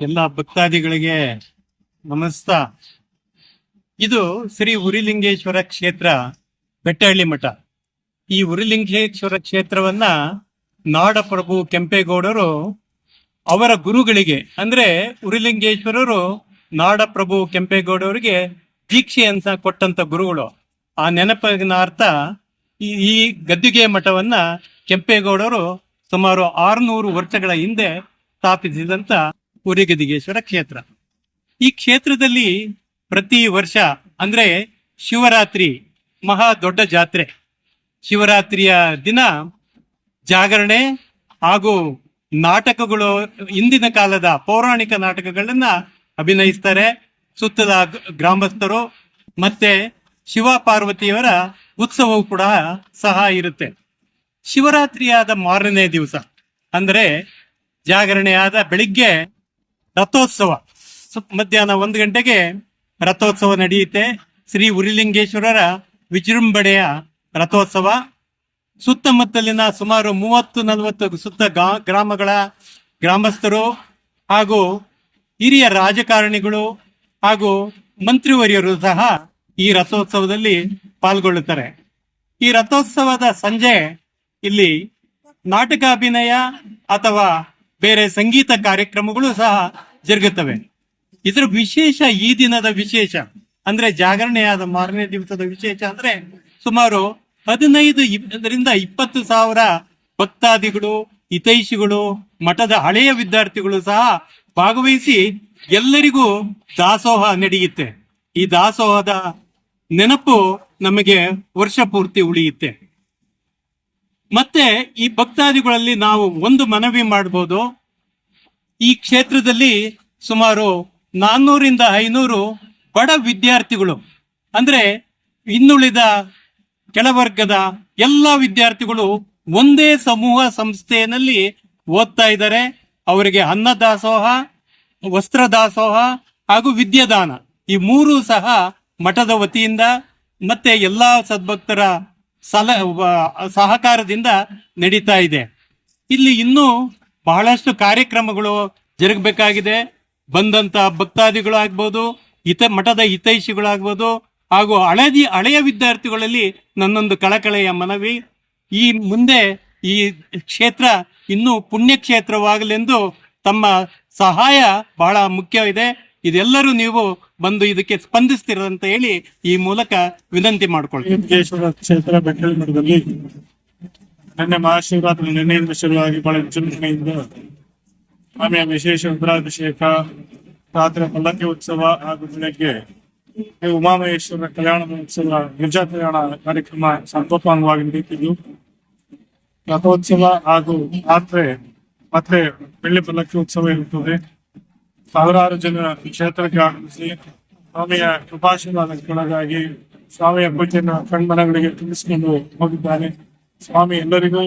ಎಲ್ಲ ಭಕ್ತಾದಿಗಳಿಗೆ ನಮಸ್ತಾ. ಇದು ಶ್ರೀ ಉರಿಲಿಂಗೇಶ್ವರ ಕ್ಷೇತ್ರ ಬೆಟ್ಟಹಳ್ಳಿ ಮಠ. ಈ ಉರಿಲಿಂಗೇಶ್ವರ ಕ್ಷೇತ್ರವನ್ನ ನಾಡಪ್ರಭು ಕೆಂಪೇಗೌಡರು ಅವರ ಗುರುಗಳಿಗೆ, ಅಂದ್ರೆ ಉರಿಲಿಂಗೇಶ್ವರರು ನಾಡಪ್ರಭು ಕೆಂಪೇಗೌಡರಿಗೆ ದೀಕ್ಷೆ ಅಂತ ಕೊಟ್ಟಂತ ಗುರುಗಳು. ಆ ನೆನಪಿನ ಅರ್ಥ ಈ ಗದ್ದುಗೆ ಮಠವನ್ನ ಕೆಂಪೇಗೌಡರು ಸುಮಾರು ಆರುನೂರು ವರ್ಷಗಳ ಹಿಂದೆ ಸ್ಥಾಪಿಸಿದಂತ ಉರಿಗದಿಗೇಶ್ವರ ಕ್ಷೇತ್ರ. ಈ ಕ್ಷೇತ್ರದಲ್ಲಿ ಪ್ರತಿ ವರ್ಷ ಅಂದ್ರೆ ಶಿವರಾತ್ರಿ ಮಹಾ ದೊಡ್ಡ ಜಾತ್ರೆ. ಶಿವರಾತ್ರಿಯ ದಿನ ಜಾಗರಣೆ ಹಾಗೂ ನಾಟಕಗಳು ಇಂದಿನ ಕಾಲದ ಪೌರಾಣಿಕ ನಾಟಕಗಳನ್ನ ಅಭಿನಯಿಸ್ತಾರೆ. ಸುತ್ತದ ಗ್ರಾಮಸ್ಥರು ಮತ್ತೆ ಶಿವ ಪಾರ್ವತಿಯವರ ಉತ್ಸವವು ಕೂಡ ಸಹ ಇರುತ್ತೆ. ಶಿವರಾತ್ರಿಯಾದ ಮಾರನೇ ದಿವಸ ಅಂದ್ರೆ ಜಾಗರಣೆಯಾದ ಬೆಳಿಗ್ಗೆ ರಥೋತ್ಸವ. ಮಧ್ಯಾಹ್ನ ಒಂದು ಗಂಟೆಗೆ ರಥೋತ್ಸವ ನಡೆಯುತ್ತೆ. ಶ್ರೀ ಉರಿಲಿಂಗೇಶ್ವರರ ವಿಜೃಂಭಣೆಯ ರಥೋತ್ಸವ. ಸುತ್ತಮುತ್ತಲಿನ ಸುಮಾರು ಮೂವತ್ತು ನಲವತ್ತು ಸುತ್ತ ಗ್ರಾಮಗಳ ಗ್ರಾಮಸ್ಥರು ಹಾಗೂ ಹಿರಿಯ ರಾಜಕಾರಣಿಗಳು ಹಾಗೂ ಮಂತ್ರಿವರಿಯರು ಸಹ ಈ ರಥೋತ್ಸವದಲ್ಲಿ ಪಾಲ್ಗೊಳ್ಳುತ್ತಾರೆ. ಈ ರಥೋತ್ಸವದ ಸಂಜೆ ಇಲ್ಲಿ ನಾಟಕ ಅಭಿನಯ ಅಥವಾ ಬೇರೆ ಸಂಗೀತ ಕಾರ್ಯಕ್ರಮಗಳು ಸಹ ಜರುಗುತ್ತವೆ. ಇದರ ವಿಶೇಷ ಈ ದಿನದ ವಿಶೇಷ ಅಂದ್ರೆ ಜಾಗರಣೆಯಾದ ಮಾರನೇ ದಿವಸದ ವಿಶೇಷ ಅಂದ್ರೆ ಸುಮಾರು ಹದಿನೈದು ಇದರಿಂದ ಇಪ್ಪತ್ತು ಸಾವಿರ ಭಕ್ತಾದಿಗಳು, ಹಿತೈಷಿಗಳು, ಮಠದ ಹಳೆಯ ವಿದ್ಯಾರ್ಥಿಗಳು ಸಹ ಭಾಗವಹಿಸಿ ಎಲ್ಲರಿಗೂ ದಾಸೋಹ ನಡೆಯುತ್ತೆ. ಈ ದಾಸೋಹದ ನೆನಪು ನಮಗೆ ವರ್ಷ ಪೂರ್ತಿ ಉಳಿಯುತ್ತೆ. ಮತ್ತೆ ಈ ಭಕ್ತಾದಿಗಳಲ್ಲಿ ನಾವು ಒಂದು ಮನವಿ ಮಾಡಬಹುದು ಈ ಕ್ಷೇತ್ರದಲ್ಲಿ ಸುಮಾರು ನಾನ್ನೂರಿಂದ ಐನೂರು ಬಡ ವಿದ್ಯಾರ್ಥಿಗಳು, ಅಂದರೆ ಇನ್ನುಳಿದ ಕೆಳವರ್ಗದ ಎಲ್ಲ ವಿದ್ಯಾರ್ಥಿಗಳು ಒಂದೇ ಸಮೂಹ ಸಂಸ್ಥೆಯಲ್ಲಿ ಓದ್ತಾ ಇದ್ದಾರೆ. ಅವರಿಗೆ ಅನ್ನ ದಾಸೋಹ, ವಸ್ತ್ರ ದಾಸೋಹ ಹಾಗೂ ವಿದ್ಯಾದಾನ. ಈ ಮೂರು ಸಹ ಮಠದ ವತಿಯಿಂದ ಮತ್ತೆ ಎಲ್ಲಾ ಸದ್ಭಕ್ತರ ಸಲ, ಸಹಕಾರದಿಂದ ನಡೀತಾ ಇದೆ. ಇಲ್ಲಿ ಇನ್ನೂ ಬಹಳಷ್ಟು ಕಾರ್ಯಕ್ರಮಗಳು ಜರುಗಬೇಕಾಗಿದೆ. ಬಂದಂತ ಭಕ್ತಾದಿಗಳು ಆಗ್ಬೋದು, ಹಿತ, ಮಠದ ಹಿತೈಷಿಗಳಾಗ್ಬೋದು ಹಾಗೂ ಹಳದಿ, ಹಳೆಯ ವಿದ್ಯಾರ್ಥಿಗಳಲ್ಲಿ ನನ್ನೊಂದು ಕಳಕಳೆಯ ಮನವಿ. ಈ ಮುಂದೆ ಈ ಕ್ಷೇತ್ರ ಇನ್ನೂ ಪುಣ್ಯ ಕ್ಷೇತ್ರವಾಗಲೆಂದು ತಮ್ಮ ಸಹಾಯ ಬಹಳ ಮುಖ್ಯವಿದೆ. ಇದೆಲ್ಲರೂ ನೀವು ಬಂದು ಇದಕ್ಕೆ ಸ್ಪಂದಿಸ್ತಿರಂತ ಹೇಳಿ ಈ ಮೂಲಕ ವಿನಂತಿ ಮಾಡಿಕೊಳ್ತೀವಿ ಕ್ಷೇತ್ರ ನಿನ್ನೆ ಮಹಾಶಿವರಾತ್ರಿ ನಿನ್ನೆಯಿಂದ ಶುರುವಾಗಿ ಬಹಳ ವಿಜೃಂಭಣೆಯಿಂದ ಆಮೇಲೆ ವಿಶೇಷ ರುದ್ರಾಭಿಷೇಕ ರಾತ್ರಿ ಪಲ್ಲಕ್ಕಿ ಉತ್ಸವ ಹಾಗೂ ಬೆಳಗ್ಗೆ ಉಮಾಮಹೇಶ್ವರ ಕಲ್ಯಾಣ ಮಹೋತ್ಸವ, ಗಿರ್ಜಾ ಕಲ್ಯಾಣ ಕಾರ್ಯಕ್ರಮ ಸಂತೋಪಾಂಗವಾಗಿ ನಡೆಯುತ್ತಿದ್ದು ರಥೋತ್ಸವ ಹಾಗೂ ರಾತ್ರಿ ಮತ್ತೆ ಬೆಳ್ಳಿ ಪಲ್ಲಕ್ಕಿ ಉತ್ಸವ ಇರುತ್ತದೆ. ಸಾವಿರಾರು ಜನ ಕ್ಷೇತ್ರಕ್ಕೆ ಆಗಮಿಸಿ ಸ್ವಾಮಿಯ ಕೃಪಾಶೀರ್ವಾದಕ್ಕೊಳಗಾಗಿ ಸ್ವಾಮಿಯ ಪೂಜೆಯನ್ನು ಕಣ್ಮನಗಳಿಗೆ ತುಂಬಿಸಿಕೊಂಡು ಹೋಗಿದ್ದಾನೆ ಸ್ವಾಮಿ ಎಲ್ಲರಿಗೂ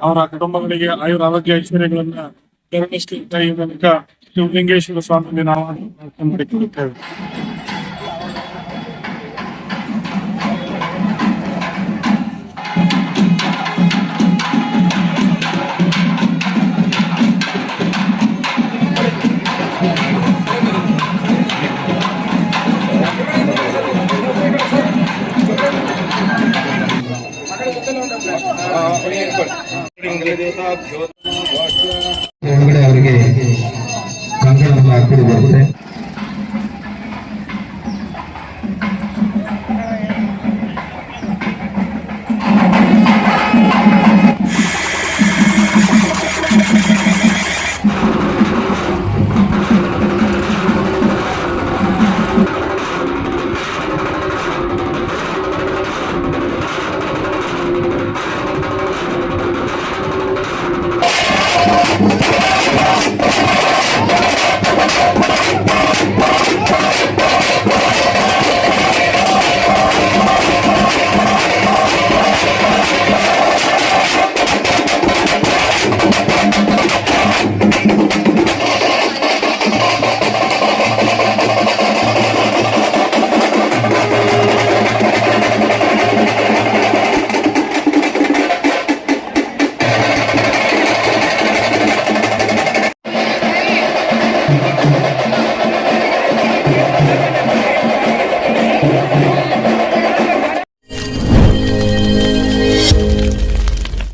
ಅವರ ಕುಟುಂಬಗಳಿಗೆ ಆಯುರ್ ಆರೋಗ್ಯ ಐಶ್ವರ್ಯಗಳನ್ನ ಕರುಣಿಸಿ ಈ ಮೂಲಕ ಶಿವಲಿಂಗೇಶ್ವರ ಸ್ವಾಮಿಯಲ್ಲಿ ನಾವು ಮಾಡಿಕೊಳ್ಳುತ್ತೇವೆ. ಒಳಗಡೆ ಅವರಿಗೆ ಕಂಕಣವನ್ನು ಹಾಕಿಡಿ ಬರುತ್ತೆ